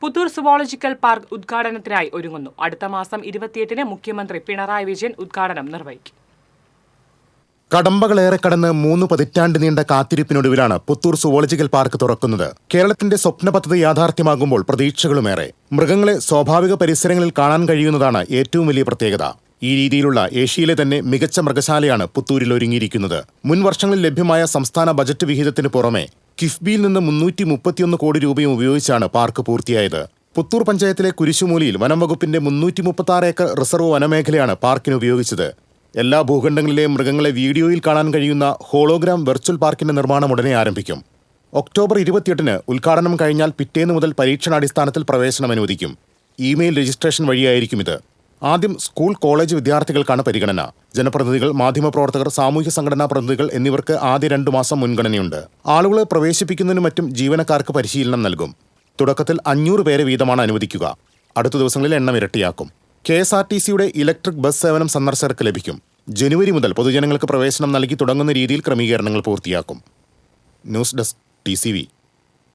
Puthur zoological park ഉദ്ഘാടനത്തിനായി ഒരുങ്ങുന്നു. അടുത്ത മാസം ഇരുപത്തിയെട്ടിന് മുഖ്യമന്ത്രി പിണറായി വിജയൻ ഉദ്ഘാടനം നിർവഹിക്കും. കടമ്പകളേറെ കടന്ന് മൂന്ന് പതിറ്റാണ്ട് നീണ്ട കാത്തിരിപ്പിനൊടുവിലാണ് പുത്തൂർ സുവോളജിക്കൽ പാർക്ക് തുറക്കുന്നത്. കേരളത്തിന്റെ സ്വപ്ന പദ്ധതി യാഥാർത്ഥ്യമാകുമ്പോൾ പ്രതീക്ഷകളുമേറെ. മൃഗങ്ങളെ സ്വാഭാവിക പരിസരങ്ങളിൽ കാണാൻ കഴിയുന്നതാണ് ഏറ്റവും വലിയ പ്രത്യേകത. ഈ രീതിയിലുള്ള ഏഷ്യയിലെ തന്നെ മികച്ച മൃഗശാലയാണ് പുത്തൂരിൽ ഒരുങ്ങിയിരിക്കുന്നത്. മുൻ വർഷങ്ങളിൽ ലഭ്യമായ സംസ്ഥാന ബജറ്റ് വിഹിതത്തിന് പുറമെ കിഫ്ബിയിൽ നിന്ന് മുന്നൂറ്റി മുപ്പത്തിയൊന്ന് കോടി രൂപയും ഉപയോഗിച്ചാണ് പാർക്ക് പൂർത്തിയായത്. പുത്തൂർ പഞ്ചായത്തിലെ കുരിശുമൂലിയിൽ വനം വകുപ്പിന്റെ മുന്നൂറ്റി മുപ്പത്തി ആറ് ഏക്കർ റിസർവ് വനമേഖലയാണ് പാർക്കിന് ഉപയോഗിച്ചത്. എല്ലാ ഭൂഖണ്ഡങ്ങളിലെയും മൃഗങ്ങളെ വീഡിയോയിൽ കാണാൻ കഴിയുന്ന ഹോളോഗ്രാം വെർച്വൽ പാർക്കിന്റെ നിർമ്മാണം ഉടനെ ആരംഭിക്കും. ഒക്ടോബർ ഇരുപത്തിയെട്ടിന് ഉദ്ഘാടനം കഴിഞ്ഞാൽ പിറ്റേന്ന് മുതൽ പരീക്ഷണാടിസ്ഥാനത്തിൽ പ്രവേശനം അനുവദിക്കും ഇമെയിൽ രജിസ്ട്രേഷൻ വഴിയായിരിക്കും ഇത്. ആദ്യം സ്കൂൾ കോളേജ് വിദ്യാർത്ഥികൾക്കാണ് പരിഗണന. ജനപ്രതിനിധികൾ മാധ്യമപ്രവർത്തകർ സാമൂഹ്യ സംഘടനാ പ്രതിനിധികൾ എന്നിവർക്ക് ആദ്യ രണ്ടു മാസം മുൻഗണനയുണ്ട്. ആളുകളെ പ്രവേശിപ്പിക്കുന്നതിനും മറ്റും ജീവനക്കാർക്ക് പരിശീലനം നൽകും. തുടക്കത്തിൽ അഞ്ഞൂറ് പേരെ വീതമാണ് അനുവദിക്കുക. അടുത്ത ദിവസങ്ങളിൽ എണ്ണം ഇരട്ടിയാക്കും. കെ എസ് ആർ ടി സിയുടെ ഇലക്ട്രിക് ബസ് സേവനം സന്ദർശകർക്ക് ലഭിക്കും. ജനുവരി മുതൽ പൊതുജനങ്ങൾക്ക് പ്രവേശനം നൽകി തുടങ്ങുന്ന രീതിയിൽ ക്രമീകരണങ്ങൾ പൂർത്തിയാക്കും. News desk T